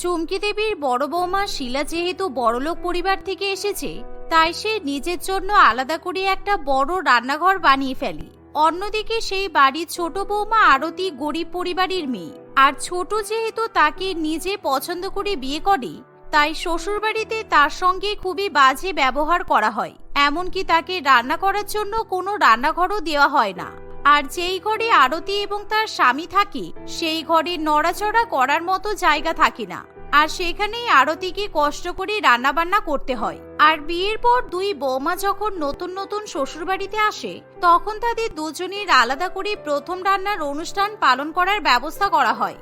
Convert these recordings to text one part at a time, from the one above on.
চুমকি দেবীর বড় বৌমা শিলা যেহেতু বড়লোক পরিবার থেকে এসেছে, তাই সে নিজের জন্য আলাদা করে একটা বড় রান্নাঘর বানিয়ে ফেলে। অন্যদিকে সেই বাড়ির ছোট বৌমা আরতি গরিব পরিবারের মেয়ে। আর ছোট যেহেতু তাকে নিজে পছন্দ করে বিয়ে করে, তাই শ্বশুরবাড়িতে তার সঙ্গে খুবই বাজে ব্যবহার করা হয়। এমনকি তাকে রান্না করার জন্য কোনো রান্নাঘরও দেওয়া হয় না। আর যেই ঘরে আরতি এবং তার স্বামী থাকে, সেই ঘরে নড়াচড়া করার মতো জায়গা থাকে না। আর সেখানেই আরতিকে কষ্ট করে রান্নাবান্না করতে হয়। আর বিয়ের পর দুই বৌমা যখন নতুন নতুন শ্বশুরবাড়িতে আসে, তখন তাদের দুজনের আলাদা করে প্রথম রান্নার অনুষ্ঠান পালন করার ব্যবস্থা করা হয়।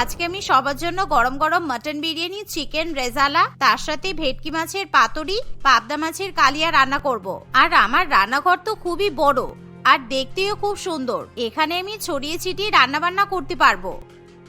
আজকে আমি সবার জন্য গরম গরম মটন বিরিয়ানি, চিকেন রেজালা, তার সাথে ভেটকি মাছের পাতুরি, পাবদা মাছের কালিয়া রান্না করব। আর আমার রান্নাঘর তো খুবই বড়, আর দেখতেও খুব সুন্দর। এখানে আমি ছড়িয়ে ছিটিয়ে রান্না বান্না করতে পারব।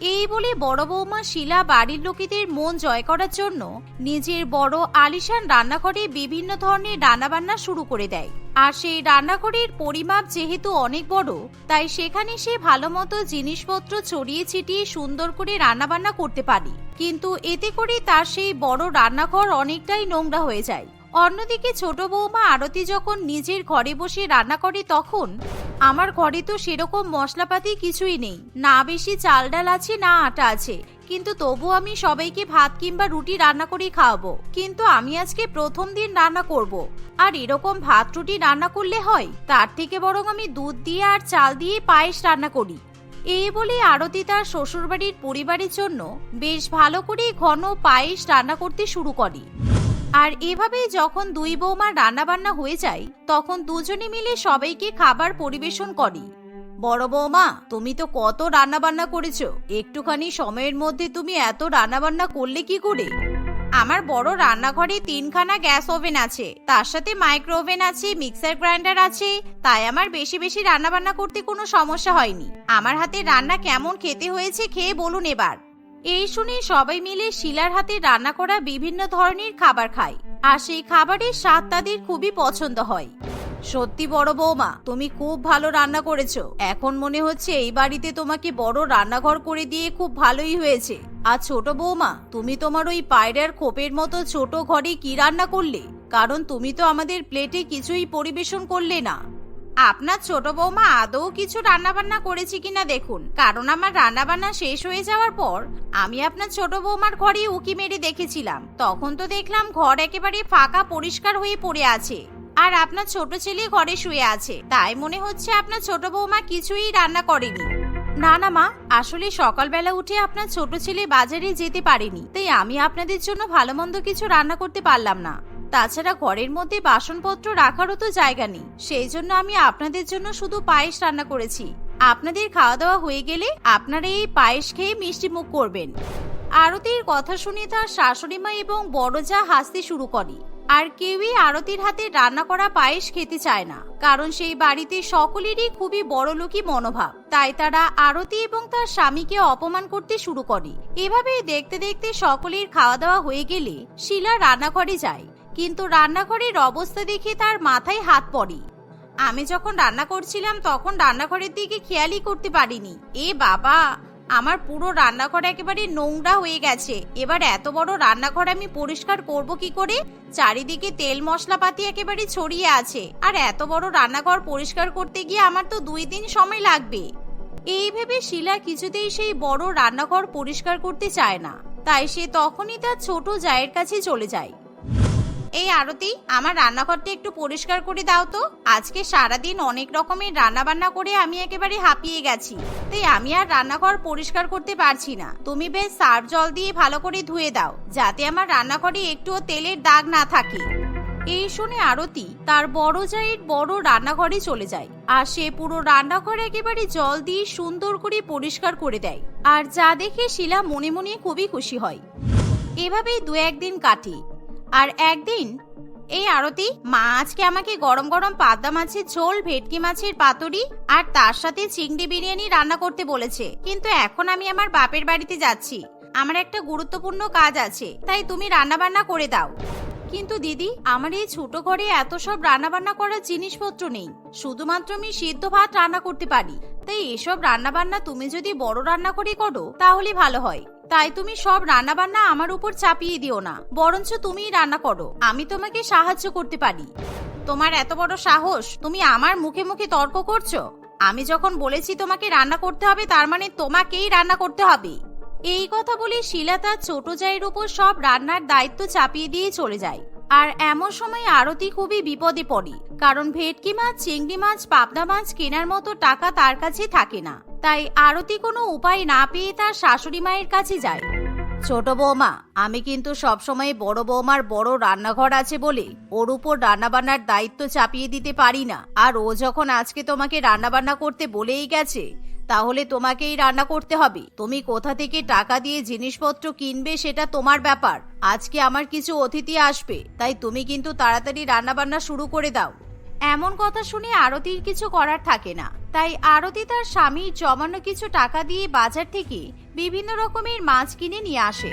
এই বলে বড় বৌমা শিলা বাড়ির লোকেদের মন জয় করার জন্য নিজের বড় আলিশান রান্নাঘরে বিভিন্ন ধরনের রান্নাবান্না শুরু করে দেয়। আর সেই রান্নাঘরের পরিমাপ যেহেতু অনেক বড়, তাই সেখানে সে ভালো মতো জিনিসপত্র ছড়িয়ে ছিটিয়ে সুন্দর করে রান্নাবান্না করতে পারে। কিন্তু এতে করে তার সেই বড় রান্নাঘর অনেকটাই নোংরা হয়ে যায়। অন্যদিকে ছোট বৌমা আরতি যখন নিজের ঘরে বসে রান্না করে তখন, আমার ঘরে তো সেরকম মশলাপাতি কিছুই নেই। না বেশি চাল ডাল আছে, না আটা আছে। কিন্তু তবু আমি সবাইকে ভাত কিংবা রুটি রান্না করে খাওয়াবো। কিন্তু আমি আজকে প্রথম দিন রান্না করব। আর এরকম ভাত রুটি রান্না করলে হয়? তার থেকে বরং আমি দুধ দিয়ে আর চাল দিয়ে পায়েস রান্না করি। এই বলে আরতি তার শ্বশুরবাড়ির পরিবারের জন্য বেশ ভালো করে ঘন পায়েস রান্না করতে শুরু করে। আর এভাবেই যখন দুই বৌমার রান্নাবান্না হয়ে যায়, তখন দুজনে মিলে সবাইকে খাবার পরিবেশন করে। বড় বৌমা, তুমি তো কত রান্নাবান্না করেছ। একটুখানি সময়ের মধ্যে তুমি এত রান্নাবান্না করলে কি করে? আমার বড় রান্নাঘরে তিনখানা গ্যাস ওভেন আছে। তার সাথে মাইক্রো ওভেন আছে, মিক্সার গ্রাইন্ডার আছে। তাই আমার বেশি বেশি রান্নাবান্না করতে কোনো সমস্যা হয়নি। আমার হাতে রান্না কেমন খেতে হয়েছে খেয়ে বলুন এবার। এই শুনে সবাই মিলে শিলার হাতে রান্না করা বিভিন্ন ধরনের খাবার খায়। আর সেই খাবারের স্বাদ তাদের খুবই পছন্দ হয়। সত্যি বড় বৌমা, তুমি খুব ভালো রান্না করেছ। এখন মনে হচ্ছে এই বাড়িতে তোমাকে বড় রান্নাঘর করে দিয়ে খুব ভালোই হয়েছে। আর ছোট বৌমা, তুমি তোমার ওই পায়রার খোপের মতো ছোট ঘরে কি রান্না করলে? কারণ তুমি তো আমাদের প্লেটে কিছুই পরিবেশন করলে না। আপনার ছোট বৌমা আদৌ কিছু রান্নাবান্না করেছি কিনা দেখুন। কারণ আমার রান্নাবান্না শেষ হয়ে যাওয়ার পর আমি আপনার ছোট বৌমার ঘরে উকি মেরে দেখেছিলাম। তখন তো দেখলাম ঘর একেবারে ফাঁকা, পরিষ্কার হয়ে পড়ে আছে। আর আপনার ছোট ছেলে ঘরে শুয়ে আছে। তাই মনে হচ্ছে আপনার ছোট বৌমা কিছুই রান্না করেনি। না না, মা, আসলে সকালবেলা উঠে আপনার ছোট ছেলে বাজারে যেতে পারেনি। তাই আমি আপনাদের জন্য ভালো মন্দ কিছু রান্না করতে পারলাম না। তাছাড়া ঘরের মধ্যে বাসনপত্র রাখারও তো জায়গা নেই। সেই জন্য আমি আপনাদের জন্য শুধু পায়েস রান্না করেছি। আপনাদের খাওয়া দাওয়া হয়ে গেলে আপনারা এই পায়েস খেয়ে মিষ্টি মুখ করবেন। আরতির কথা শুনে তার শাশুড়ি মা এবং বড় যা হাসতে শুরু করে। আর কেউই আরতির হাতে রান্না করা পায়েস খেতে চায় না, কারণ সেই বাড়িতে সকলেরই খুবই বড়লোকই মনোভাব। তাই তারা আরতি এবং তার স্বামীকে অপমান করতে শুরু করে। এভাবেই দেখতে দেখতে সকলের খাওয়া দাওয়া হয়ে গেলে শিলা রান্নাঘরে যায়। কিন্তু রান্নাঘরের অবস্থা দেখে তার মাথায় হাত পড়ে। আমি যখন রান্না করছিলাম তখন রান্নাঘরের দিকে খেয়ালই করতে পারিনি। এ বাবা, আমার পুরো রান্নাঘর একেবারে নোংরা হয়ে গেছে। এবার এত বড় রান্নাঘর আমি পরিষ্কার করব কি করে? চারিদিকে তেল মশলাপাতি একেবারে ছড়িয়ে আছে। আর এত বড় রান্নাঘর পরিষ্কার করতে গিয়ে আমার তো দুই দিন সময় লাগবে। এই ভেবে শিলা কিছুতেই সেই বড় রান্নাঘর পরিষ্কার করতে চায় না। তাই সে তখনই তার ছোট জায়ের কাছে চলে যায়। এই আরতি আমার রান্নাঘরটা একটু পরিষ্কার করে দাও তো। আজকে সারাদিন অনেক রকমের রান্না বান্না করে আমি একেবারে হাঁপিয়ে গেছি। তাই আমি আর রান্নাঘর পরিষ্কার করতে পারছি না। তুমি বেশ সার্ফ জল দিয়ে ভালো করে ধুয়ে দাও, যাতে আমার রান্নাঘরে একটুও তেলের দাগ না থাকে। এই শুনে আরতি তার বড় জায়ের বড় রান্নাঘরে চলে যায় আর সে পুরো রান্নাঘর একেবারে জল দিয়ে সুন্দর করে পরিষ্কার করে দেয়। আর যা দেখে শিলা মনে মনে খুবই খুশি হয়। এভাবেই দু একদিন কাটে। আর একদিন, এই আরতি, মা আজকে আমাকে গরম গরম পাবদা মাছের ঝোল, ভেটকি মাছের পাতুরি আর তার সাথে চিংড়ি বিরিয়ানি রান্না করতে বলেছে। কিন্তু এখন আমি আমার বাপের বাড়িতে যাচ্ছি। আমার একটা গুরুত্বপূর্ণ কাজ আছে, তাই তুমি রান্না বান্না করে দাও। কিন্তু দিদি, আমার এই ছোট ঘরে এত সব রান্না বান্না করার জিনিসপত্র নেই। শুধুমাত্র আমি সিদ্ধ ভাত রান্না করতে পারি। তাই এসব রান্না বান্না তুমি যদি বড় রান্না করে করো, তাহলে ভালো হয়। তাই তুমি সব রান্না বান্না আমার উপর চাপিয়ে দিও না। বরঞ্চ তুমিই রান্না করো। আমি তোমাকে সাহায্য করতে পারি। তোমার এত বড় সাহস, তুমি আমার মুখে মুখে তর্ক করছ? আমি যখন বলেছি তোমাকে রান্না করতে হবে, তার মানে তোমাকেই রান্না করতে হবে। এই কথা বলে শিলা তার ছোট জায়ের উপর সব রান্নার দায়িত্ব চাপিয়ে দিয়ে চলে যায়। আর এমন সময় আরতি খুবই বিপদে পড়ে, কারণ ভেটকি মাছ, চিংড়ি মাছ, পাবদা মাছ কেনার মতো টাকা তার কাছে থাকে না। তাই আরতি কোনো উপায় না পেয়ে তার শাশুড়ি মায়ের কাছে যায়। ছোট বৌমা, আমি কিন্তু সবসময় বড় বৌমার বড় রান্নাঘর আছে বলে ওর উপর রান্নাবান্নার দায়িত্ব চাপিয়ে দিতে পারি না। আর ও যখন আজকে তোমাকে রান্নাবান্না করতে বলেই গেছে, তাহলে তোমাকেই রান্না করতে হবে। তুমি কোথা থেকে টাকা দিয়ে জিনিসপত্র কিনবে সেটা তোমার ব্যাপার। আজকে আমার কিছু অতিথি আসবে, তাই তুমি কিন্তু তাড়াতাড়ি রান্নাবান্না শুরু করে দাও। এমন কথা শুনে আরতির কিছু করার থাকে না। তাই আরতি তার স্বামীর জমানো কিছু টাকা দিয়ে বাজার থেকে বিভিন্ন রকমের মাছ কিনে নিয়ে আসে।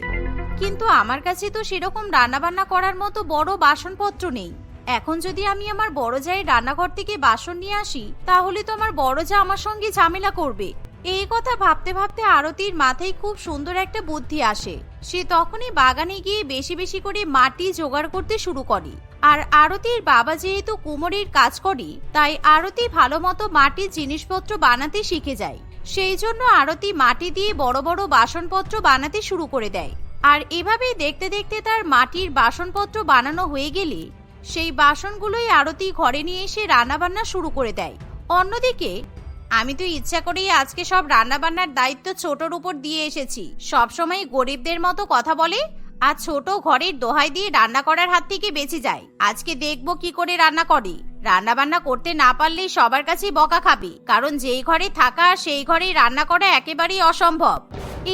কিন্তু আমার কাছে তো সেরকম রান্নাবান্না করার মতো বড় বাসনপত্র নেই। এখন যদি আমি আমার বড় জায়ের রান্নাঘর থেকে বাসন নিয়ে আসি, তাহলে তো আমার বড় যা আমার সঙ্গে ঝামেলা করবে। এই কথা ভাবতে ভাবতে আরতির মাথায় খুব সুন্দর একটা বুদ্ধি আসে। সে তখনই বাগানে গিয়ে বেশি বেশি করে মাটি জোগাড় করতে শুরু করে। আর আরতির বাবা যেহেতু কুমোরের কাজ করে, তাই আরতি ভালো মতো মাটির জিনিসপত্র বানাতে শিখে যায়। সেই জন্য আরতি মাটি দিয়ে বড় বড় বাসনপত্র বানাতে শুরু করে দেয়। আর এভাবেই দেখতে দেখতে তার মাটির বাসনপত্র বানানো হয়ে গেলে, সেই বাসনগুলোই আরতি ঘরে নিয়ে এসে রান্নাবান্না শুরু করে দেয়। অন্যদিকে আমি তো ইচ্ছা করেই আজকে সব রান্নাবান্নার দায়িত্ব ছোটর উপর দিয়ে এসেছি। সবসময় গরিবদের মতো কথা বলে, আর ছোট ঘরের দোহাই দিয়ে রান্না করার হাত থেকে বেঁচে যায়। আজকে দেখব কি করে রান্না করে। রান্না বান্না করতে না পারলেই সবার কাছেই বকা খাবে, কারণ যেই ঘরে থাকা সেই ঘরেই রান্না করা একেবারেই অসম্ভব।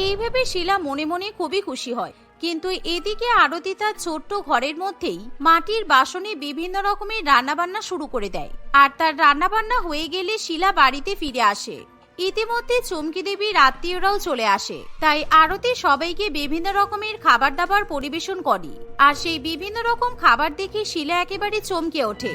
এই ভেবে শিলা মনে মনে খুবই খুশি হয়। কিন্তু এদিকে আরতি তার ছোট্ট ঘরের মধ্যেই মাটির বাসনে বিভিন্ন রকমের রান্নাবান্না শুরু করে দেয়। আর তার রান্নাবান্না হয়ে গেলে শিলা বাড়িতে ফিরে আসে। ইতিমধ্যে চমকি দেবীর আত্মীয়রাও চলে আসে। তাই আরতি সবাইকে বিভিন্ন রকমের খাবার দাবার পরিবেশন করে। আর সেই বিভিন্ন রকম খাবার দেখে শিলা একেবারে চমকে ওঠে।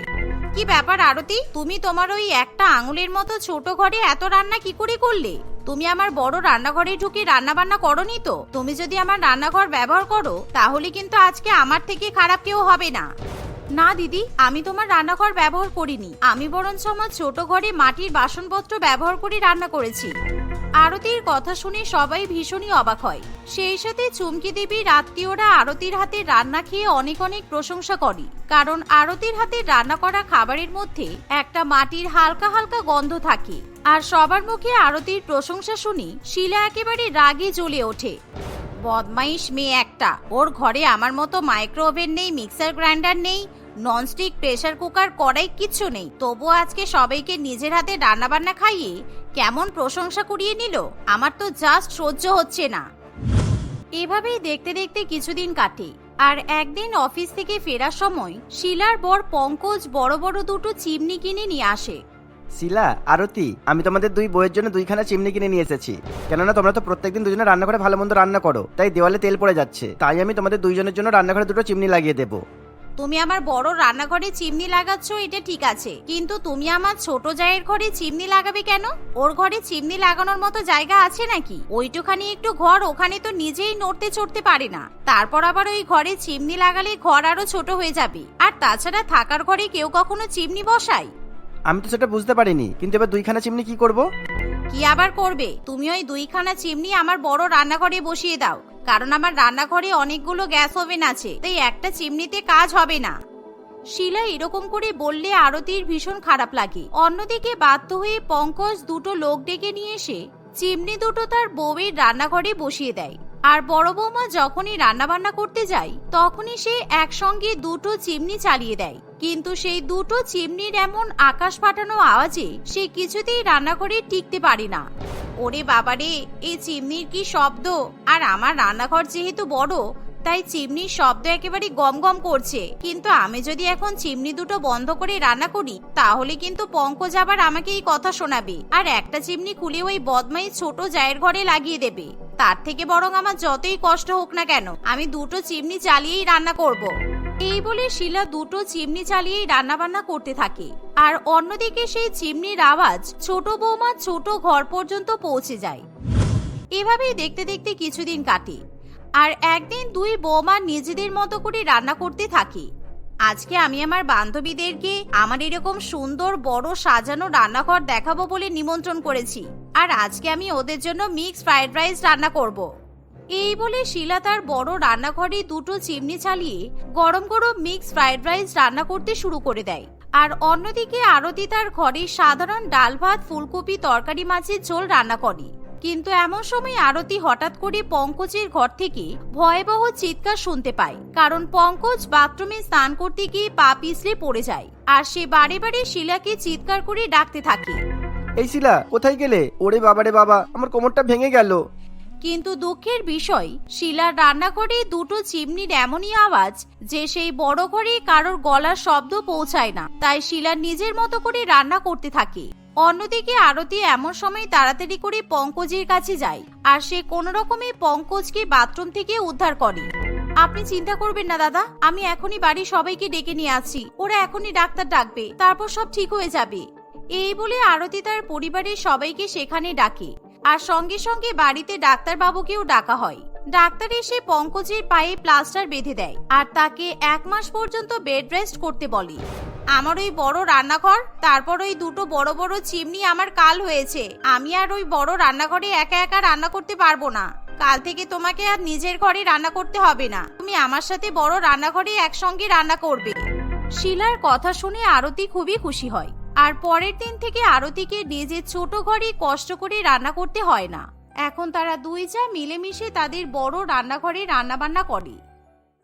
কি ব্যাপার আরতি? তুমি তোমার ওই একটা আঙুলের মতো ছোট ঘরে এত রান্না কি করে করলে? তুমি আমার বড় রান্নাঘরে ঢুকে রান্না বান্না করনি তো? তুমি যদি আমার রান্নাঘর ব্যবহার করো, তাহলে কিন্তু আজকে আমার থেকে খারাপ কেউ হবে না। না, দিদি, আমি তোমার রান্নাঘর ব্যবহার করিনি। আমি বরঞ্চ আমার ছোট ঘরে মাটির বাসনপত্র ব্যবহার করে রান্না করেছি। আরতির কথা শুনে সবাই ভীষণই অবাক হয়। সেই সাথে চুমকি দেবীর আত্মীয়রা আরতির হাতে রান্না খেয়ে অনেক অনেক প্রশংসা করে। কারণ আরতির হাতে রান্না করা খাবারের মধ্যে একটা মাটির হালকা হালকা গন্ধ থাকে। আর সবার মুখে আরতির প্রশংসা শুনি শিলা একেবারে রাগে জ্বলে ওঠে। বদমাইশ মেয়ে একটা। ওর ঘরে আমার মতো মাইক্রো ওভেন নেই, মিক্সার গ্রাইন্ডার নেই ননস্টিক প্রেসার কুকার কড়াই কিচ্ছু নেই। তবু আজকে সবাইকে নিজের হাতে রান্নাবান্না খাইয়ে কেমন প্রশংসা কুড়িয়ে নিল, আমার তো জাস্ট সহ্য হচ্ছে না। এভাবেই দেখতে দেখতে কিছুদিন কাটে, আর একদিন অফিস থেকে ফেরার সময় শিলার বর পঙ্কজ বড় বড় দুটো চিমনি কিনে নিয়ে আসে। শিলা, আরতি, আমি তোমাদের দুই বইয়ের জন্য দুইখানা চিমনি কিনে নিয়ে এসেছি। কেননা তোমরা তো প্রত্যেকদিন দুজনে রান্না করে ভালো মন্দ রান্না করো, তাই দেওয়ালে তেল পড়ে যাচ্ছে। তাই আমি তোমাদের দুইজনের জন্য রান্নাঘরে দুটো চিমনি লাগিয়ে দেবো। তুমি আমার বড় রান্নাঘরে চিমনি লাগাচ্ছ এটা ঠিক আছে। কিন্তু তুমি আমার ছোট জায়ের ঘরে চিমনি লাগাবে কেন? ওর ঘরে চিমনি লাগানোর মতো জায়গা আছে নাকি? ওইটুখানি একটু ঘর ওখানে তো নিজেই নড়তে চড়তে পারে না। তারপর আবার ওই ঘরে চিমনি লাগালে ঘর আরও ছোট হয়ে যাবে। আর তাছাড়া থাকার ঘরে কেউ কখনো চিমনি বসায়? আমি তো সেটা বুঝতে পারিনি। কিন্তু এবার দুইখানা চিমনি কি করব? কি আবার করবে? তুমি ওই দুইখানা চিমনি আমার বড় রান্নাঘরে বসিয়ে দাও। কারণ আমার রান্নাঘরে অনেকগুলো গ্যাস ওভেন আছে, তাই একটা চিমনিতে কাজ হবে না। শিলা এরকম করে বললে আরতির ভীষণ খারাপ লাগে। অন্যদিকে বাধ্য হয়ে পঙ্কজ দুটো লোক ডেকে নিয়ে এসে চিমনি দুটো তার বউয়ের রান্নাঘরে বসিয়ে দেয়। আর বড় বৌমা যখনই রান্নাবান্না করতে যায়, তখনই সে একসঙ্গে দুটো চিমনি চালিয়ে দেয়। কিন্তু সেই দুটো চিমনির এমন আকাশ ফাটানো আওয়াজে সে কিছুতেই রান্নাঘরে টিকতে পারে না। ওরে বাবারে এই চিমনির কি শব্দ? আর আমার রান্নাঘর যেহেতু বড়, তাই চিমনির শব্দ একেবারে গম গম করছে। কিন্তু আমি যদি এখন চিমনি দুটো বন্ধ করে রান্না করি, তাহলে কিন্তু পঙ্কজ আবার আমাকে এই কথা শোনাবে। আর একটা চিমনি খুলে ওই বদমাই ছোট জায়ের ঘরে লাগিয়ে দেবে। তার থেকে বরং আমার যতই কষ্ট হোক না কেন, আমি দুটো চিমনি চালিয়েই রান্না করব। এই বলে শিলা দুটো চিমনি চালিয়েই রান্না বান্না করতে থাকে। আর অন্যদিকে সেই চিমনির আওয়াজ ছোট বৌমার ছোট ঘর পর্যন্ত পৌঁছে যায়। এভাবেই দেখতে দেখতে কিছুদিন কাটে। আর একদিন দুই বৌমা নিজেদের মতো করে রান্না করতে থাকে। আজকে আমি আমার বান্ধবীদেরকে আমার এরকম সুন্দর বড় সাজানো রান্নাঘর দেখাবো বলে নিমন্ত্রণ করেছি। আর আজকে আমি ওদের জন্য মিক্স ফ্রাইড রাইস রান্না করব। এই বলে শিলা তার বড় রান্নাঘরে দুটো চিমনি চালিয়ে গরম গরম মিক্স ফ্রাইড রাইস রান্না করতে শুরু করে দেয়। আর অন্যদিকে আরতি তার ঘরে সাধারণ ডাল ভাত, ফুলকপি, তরকারি, মাছের ঝোল রান্না করে। কিন্তু এমন সময় আরতি হঠাৎ করে পঙ্কজের ঘর থেকে ভয়াবহ চিৎকার শুনতে পায়। কারণ পঙ্কজ বাথরুমে স্নান করতে গিয়ে পা পিছলে পড়ে যায় আর সে বারে বারে শিলাকে চিৎকার করে ডাকতে থাকে। এই শিলা, কোথায় গেলে? ওরে বাবারে বাবা, আমার কোমরটা ভেঙে গেল। কিন্তু দুঃখের বিষয়, শিলার রান্নাঘরে দুটো চিমনির এমনই আওয়াজ যে সেই বড় ঘরে কারোর গলার শব্দ পৌঁছায় না, তাই শিলা নিজের মতো করে রান্না করতে থাকে। অন্যদিকে আরতি এমন সময় তাড়াতাড়ি করে পঙ্কজের কাছে যায়, আর সে কোন রকমে পঙ্কজকে বাথরুম থেকে উদ্ধার করে। আপনি চিন্তা করবেন না দাদা, আমি এখনই বাড়ির সবাইকে ডেকে নিয়ে আছি ওরা এখনই ডাক্তার ডাকবে, তারপর সব ঠিক হয়ে যাবে। এই বলে আরতি তার পরিবারের সবাইকে সেখানে ডাকে। আর সঙ্গে সঙ্গে বাড়িতে ডাক্তারবাবুকেও ডাকা হয়। ডাক্তার এসে পঙ্কজের পায়ে প্লাস্টার বেঁধে দেয় আর তাকে এক মাস পর্যন্ত বেড রেস্ট করতে বলে। আমার ওই বড় রান্নাঘর, তারপর ওই দুটো বড় বড় চিমনি আমার কাল হয়েছে। আমি আর ওই বড় রান্নাঘরে একা একা রান্না করতে পারব না। কাল থেকে তোমাকে আর নিজের ঘরে রান্না করতে হবে না। তুমি আমার সাথে বড় রান্নাঘরে একসঙ্গে রান্না করবে। শিলার কথা শুনে আরতি খুবই খুশি হয়। আর পরের দিন থেকে আরতিকে নিজের ছোট ঘরে কষ্ট করে রান্না করতে হয় না। এখন তারা দুই চা মিলেমিশে তাদের বড় রান্নাঘরে রান্নাবান্না করে।